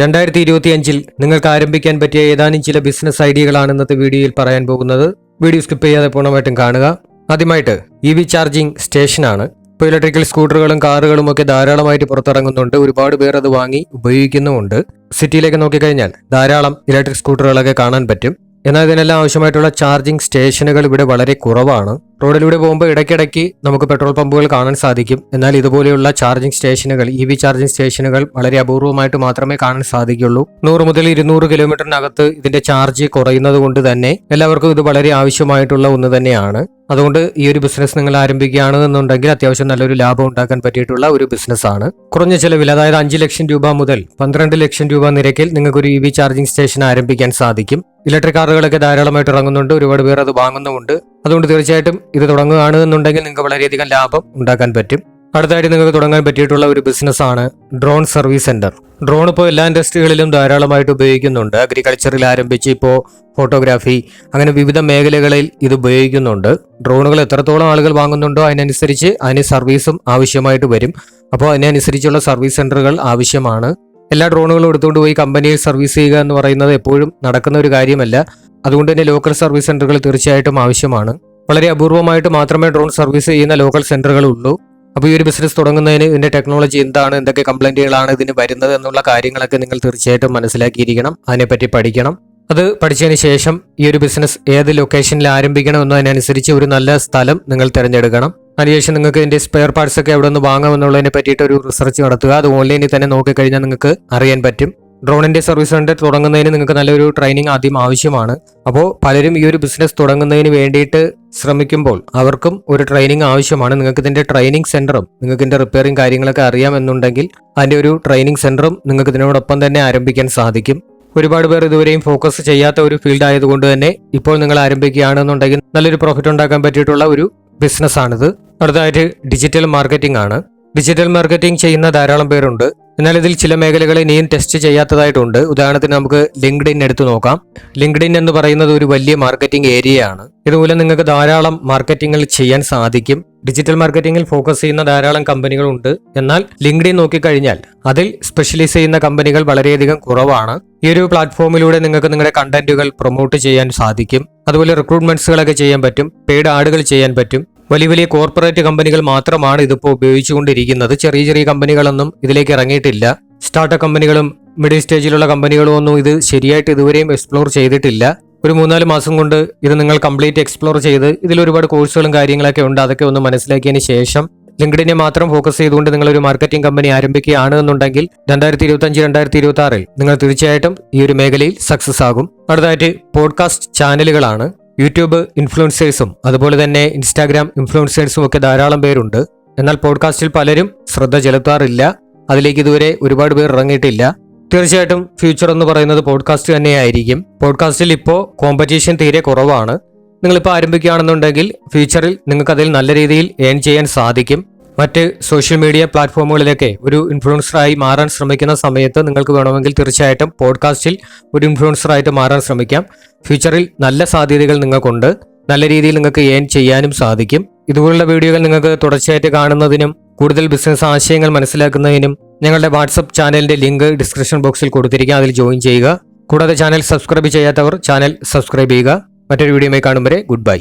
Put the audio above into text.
രണ്ടായിരത്തി ഇരുപത്തിയഞ്ചിൽ നിങ്ങൾക്ക് ആരംഭിക്കാൻ പറ്റിയ ഏതാനും ചില ബിസിനസ് ഐഡിയകളാണ് ഇന്നത്തെ വീഡിയോയിൽ പറയാൻ പോകുന്നത്. വീഡിയോ സ്കിപ്പ് ചെയ്യാതെ പൂർണമായിട്ടും കാണുക. ആദ്യമായിട്ട് ഇ വി ചാർജിംഗ് സ്റ്റേഷനാണ് ഇപ്പോൾ ഇലക്ട്രിക്കൽ സ്കൂട്ടറുകളും കാറുകളും ഒക്കെ ധാരാളമായിട്ട് പുറത്തിറങ്ങുന്നുണ്ട്. ഒരുപാട് പേർ അത് വാങ്ങി ഉപയോഗിക്കുന്നുമുണ്ട്. സിറ്റിയിലേക്ക് നോക്കിക്കഴിഞ്ഞാൽ ധാരാളം ഇലക്ട്രിക് സ്കൂട്ടറുകളൊക്കെ കാണാൻ പറ്റും. എന്നാൽ ഇതിനെല്ലാം ആവശ്യമായിട്ടുള്ള ചാർജിംഗ് സ്റ്റേഷനുകൾ ഇവിടെ വളരെ കുറവാണ്. റോഡിലൂടെ പോകുമ്പോൾ ഇടയ്ക്കിടയ്ക്ക് നമുക്ക് പെട്രോൾ പമ്പുകൾ കാണാൻ സാധിക്കും. എന്നാൽ ഇതുപോലെയുള്ള ചാർജിംഗ് സ്റ്റേഷനുകൾ ഇ വി ചാർജിംഗ് സ്റ്റേഷനുകൾ വളരെ അപൂർവമായിട്ട് മാത്രമേ കാണാൻ സാധിക്കുള്ളൂ. നൂറ് മുതൽ ഇരുന്നൂറ് കിലോമീറ്ററിനകത്ത് ഇതിന്റെ ചാർജ് കുറയുന്നത് കൊണ്ട് തന്നെ എല്ലാവർക്കും ഇത് വളരെ ആവശ്യമായിട്ടുള്ള ഒന്ന് തന്നെയാണ്. അതുകൊണ്ട് ഈ ഒരു ബിസിനസ് നിങ്ങൾ ആരംഭിക്കുകയാണ് എന്നുണ്ടെങ്കിൽ അത്യാവശ്യം നല്ലൊരു ലാഭം ഉണ്ടാക്കാൻ പറ്റിയിട്ടുള്ള ഒരു ബിസിനസ് ആണ്. കുറഞ്ഞ ചെലവിൽ അതായത് അഞ്ച് ലക്ഷം രൂപ മുതൽ പന്ത്രണ്ട് ലക്ഷം രൂപ നിരക്കിൽ നിങ്ങൾക്ക് ഒരു ഇ വി ചാർജിംഗ് സ്റ്റേഷൻ ആരംഭിക്കാൻ സാധിക്കും. ഇലക്ട്രിക് കാറുകളൊക്കെ ധാരാളമായിട്ട് ഇറങ്ങുന്നുണ്ട് ഒരുപാട് പേർ അത് വാങ്ങുന്നുമുണ്ട്. അതുകൊണ്ട് തീർച്ചയായിട്ടും ഇത് തുടങ്ങുകയാണ് എന്നുണ്ടെങ്കിൽ നിങ്ങൾക്ക് വളരെയധികം ലാഭം ഉണ്ടാക്കാൻ പറ്റും. അടുത്തായിട്ട് നിങ്ങൾക്ക് തുടങ്ങാൻ പറ്റിയിട്ടുള്ള ഒരു ബിസിനസ്സാണ് ഡ്രോൺ സർവീസ് സെന്റർ ഡ്രോൺ ഇപ്പോൾ എല്ലാ ഇൻഡസ്ട്രികളിലും ധാരാളമായിട്ട് ഉപയോഗിക്കുന്നുണ്ട്. അഗ്രികൾച്ചറിൽ ആരംഭിച്ച് ഇപ്പോൾ ഫോട്ടോഗ്രാഫി അങ്ങനെ വിവിധ മേഖലകളിൽ ഇത് ഉപയോഗിക്കുന്നുണ്ട്. ഡ്രോണുകൾ എത്രത്തോളം ആളുകൾ വാങ്ങുന്നുണ്ടോ അതിനനുസരിച്ച് അതിന് സർവീസും ആവശ്യമായിട്ട് വരും. അപ്പോൾ അതിനനുസരിച്ചുള്ള സർവീസ് സെന്ററുകൾ ആവശ്യമാണ്. എല്ലാ ഡ്രോണുകളും എടുത്തുകൊണ്ട് പോയി കമ്പനിയിൽ സർവീസ് ചെയ്യുക എന്ന് പറയുന്നത് എപ്പോഴും നടക്കുന്ന ഒരു കാര്യമല്ല. അതുകൊണ്ട് തന്നെ ലോക്കൽ സർവീസ് സെന്ററുകൾ തീർച്ചയായിട്ടും ആവശ്യമാണ്. വളരെ അപൂർവമായിട്ട് മാത്രമേ ഡ്രോൺ സർവീസ് ചെയ്യുന്ന ലോക്കൽ സെന്ററുകൾ ഉള്ളൂ. അപ്പോൾ ഈ ഒരു ബിസിനസ് തുടങ്ങുന്നതിന് ഇതിന്റെ ടെക്നോളജി എന്താണ് എന്തൊക്കെ കംപ്ലൈന്റുകളാണ് ഇതിന് വരുന്നത് എന്നുള്ള കാര്യങ്ങളൊക്കെ നിങ്ങൾ തീർച്ചയായിട്ടും മനസ്സിലാക്കിയിരിക്കണം അതിനെപ്പറ്റി പഠിക്കണം. അത് പഠിച്ചതിന് ശേഷം ഈ ഒരു ബിസിനസ് ഏത് ലൊക്കേഷനിൽ ആരംഭിക്കണം എന്നതിനനുസരിച്ച് ഒരു നല്ല സ്ഥലം നിങ്ങൾ തിരഞ്ഞെടുക്കണം. അതിനുശേഷം നിങ്ങൾക്ക് ഇതിന്റെ സ്പെയർ പാർട്സ് ഒക്കെ എവിടെ നിന്ന് വാങ്ങാം എന്നുള്ളതിനെ പറ്റിയിട്ട് ഒരു റിസർച്ച് നടത്തുക. അത് ഓൺലൈനിൽ തന്നെ നോക്കിക്കഴിഞ്ഞാൽ നിങ്ങൾക്ക് അറിയാൻ പറ്റും. ഡ്രോണിന്റെ സർവീസ് സെന്റർ തുടങ്ങുന്നതിന് നിങ്ങൾക്ക് നല്ലൊരു ട്രെയിനിങ് ആദ്യം ആവശ്യമാണ്. അപ്പോൾ പലരും ഈ ഒരു ബിസിനസ് തുടങ്ങുന്നതിന് വേണ്ടിയിട്ട് ശ്രമിക്കുമ്പോൾ അവർക്കും ഒരു ട്രെയിനിങ് ആവശ്യമാണ്. നിങ്ങൾക്ക് ഇതിന്റെ ട്രെയിനിങ് സെന്ററും നിങ്ങൾക്ക് ഇതിന്റെ റിപ്പയറിങ് കാര്യങ്ങളൊക്കെ അറിയാമെന്നുണ്ടെങ്കിൽ അതിന്റെ ഒരു ട്രെയിനിങ് സെന്ററും നിങ്ങൾക്ക് ഇതിനോടൊപ്പം തന്നെ ആരംഭിക്കാൻ സാധിക്കും. ഒരുപാട് പേർ ഇതുവരെയും ഫോക്കസ് ചെയ്യാത്ത ഒരു ഫീൽഡ് ആയതുകൊണ്ട് തന്നെ ഇപ്പോൾ നിങ്ങൾ ആരംഭിക്കുകയാണെന്നുണ്ടെങ്കിൽ നല്ലൊരു പ്രോഫിറ്റ് ഉണ്ടാക്കാൻ പറ്റിയിട്ടുള്ള ഒരു ബിസിനസ്സാണിത് അടുത്തതായിട്ട് ഡിജിറ്റൽ മാർക്കറ്റിംഗ് ആണ്. ഡിജിറ്റൽ മാർക്കറ്റിംഗ് ചെയ്യുന്ന ധാരാളം പേരുണ്ട്. എന്നാൽ ഇതിൽ ചില മേഖലകളെ ഇനിയും ടെസ്റ്റ് ചെയ്യാത്തതായിട്ടുണ്ട്. ഉദാഹരണത്തിന് നമുക്ക് ലിങ്ക്ഡിൻ എടുത്തു നോക്കാം. ലിങ്ക്ഡിൻ എന്ന് പറയുന്നത് ഒരു വലിയ മാർക്കറ്റിംഗ് ഏരിയയാണ് ഇതുമൂലം നിങ്ങൾക്ക് ധാരാളം മാർക്കറ്റിംഗിൽ ചെയ്യാൻ സാധിക്കും. ഡിജിറ്റൽ മാർക്കറ്റിംഗിൽ ഫോക്കസ് ചെയ്യുന്ന ധാരാളം കമ്പനികളുണ്ട് എന്നാൽ ലിങ്ക്ഡിൻ നോക്കിക്കഴിഞ്ഞാൽ അതിൽ സ്പെഷ്യലൈസ് ചെയ്യുന്ന കമ്പനികൾ വളരെയധികം കുറവാണ്. ഈ ഒരു പ്ലാറ്റ്ഫോമിലൂടെ നിങ്ങൾക്ക് നിങ്ങളുടെ കണ്ടന്റുകൾ പ്രൊമോട്ട് ചെയ്യാൻ സാധിക്കും. അതുപോലെ റിക്രൂട്ട്മെന്റ്സുകളൊക്കെ ചെയ്യാൻ പറ്റും. പെയ്ഡ് ആഡുകൾ ചെയ്യാൻ പറ്റും. വലിയ വലിയ കോർപ്പറേറ്റ് കമ്പനികൾ മാത്രമാണ് ഇതിപ്പോൾ ഉപയോഗിച്ചുകൊണ്ടിരിക്കുന്നത്. ചെറിയ ചെറിയ കമ്പനികളൊന്നും ഇതിലേക്ക് ഇറങ്ങിയിട്ടില്ല. സ്റ്റാർട്ടപ്പ് കമ്പനികളും മിഡിൽ സ്റ്റേജിലുള്ള കമ്പനികളും ഒന്നും ഇത് ശരിയായിട്ട് ഇതുവരെയും എക്സ്പ്ലോർ ചെയ്തിട്ടില്ല. ഒരു മൂന്നാൽ മാസം കൊണ്ട് ഇത് നിങ്ങൾ കംപ്ലീറ്റ് എക്സ്പ്ലോർ ചെയ്ത് ഇതിൽ ഒരുപാട് കോഴ്സുകളും കാര്യങ്ങളൊക്കെ ഉണ്ട്. അതൊക്കെ ഒന്ന് മനസ്സിലാക്കിയതിന് ശേഷം ലിങ്ക്ഡിനെ മാത്രം ഫോക്കസ് ചെയ്തുകൊണ്ട് നിങ്ങൾ ഒരു മാർക്കറ്റിംഗ് കമ്പനി ആരംഭിക്കുകയാണ് എന്നുണ്ടെങ്കിൽ രണ്ടായിരത്തി ഇരുപത്തി അഞ്ച് രണ്ടായിരത്തി ഇരുപത്തി ആറിൽ നിങ്ങൾ തീർച്ചയായിട്ടും ഈ ഒരു മേഖലയിൽ സക്സസ് ആകും. അടുത്തായിട്ട് പോഡ്കാസ്റ്റ് ചാനലുകളാണ് യൂട്യൂബ് ഇൻഫ്ലുവൻസേഴ്സും അതുപോലെ തന്നെ ഇൻസ്റ്റാഗ്രാം ഇൻഫ്ലുവൻസേഴ്സും ഒക്കെ ധാരാളം പേരുണ്ട്. എന്നാൽ പോഡ്കാസ്റ്റിൽ പലരും ശ്രദ്ധ ചെലുത്താറില്ല. അതിലേക്ക് ഇതുവരെ ഒരുപാട് പേർ ഇറങ്ങിയിട്ടില്ല. തീർച്ചയായിട്ടും ഫ്യൂച്ചർ എന്ന് പറയുന്നത് പോഡ്കാസ്റ്റ് തന്നെയായിരിക്കും. പോഡ്കാസ്റ്റിൽ ഇപ്പോൾ കോമ്പറ്റീഷൻ തീരെ കുറവാണ്. നിങ്ങളിപ്പോൾ ആരംഭിക്കുകയാണെന്നുണ്ടെങ്കിൽ ഫ്യൂച്ചറിൽ നിങ്ങൾക്ക് അതിൽ നല്ല രീതിയിൽ ഏൺ ചെയ്യാൻ സാധിക്കും. മറ്റ് സോഷ്യൽ മീഡിയ പ്ലാറ്റ്ഫോമുകളിലൊക്കെ ഒരു ഇൻഫ്ലുവൻസറായി മാറാൻ ശ്രമിക്കുന്ന സമയത്ത് നിങ്ങൾക്ക് വേണമെങ്കിൽ തീർച്ചയായിട്ടും പോഡ്കാസ്റ്റിൽ ഒരു ഇൻഫ്ലുവൻസറായിട്ട് മാറാൻ ശ്രമിക്കാം. ഫ്യൂച്ചറിൽ നല്ല സാധ്യതകൾ നിങ്ങൾക്കുണ്ട്. നല്ല രീതിയിൽ നിങ്ങൾക്ക് ഏൺ ചെയ്യാനും സാധിക്കും. ഇതുപോലുള്ള വീഡിയോകൾ നിങ്ങൾക്ക് തുടർച്ചയായിട്ട് കാണുന്നതിനും കൂടുതൽ ബിസിനസ് ആശയങ്ങൾ മനസ്സിലാക്കുന്നതിനും ഞങ്ങളുടെ വാട്സപ്പ് ചാനലിന്റെ ലിങ്ക് ഡിസ്ക്രിപ്ഷൻ ബോക്സിൽ കൊടുത്തിരിക്കുക അതിൽ ജോയിൻ ചെയ്യുക. കൂടാതെ ചാനൽ സബ്സ്ക്രൈബ് ചെയ്യാത്തവർ ചാനൽ സബ്സ്ക്രൈബ് ചെയ്യുക. മറ്റൊരു വീഡിയോയുമായി കാണും വരെ. Good bye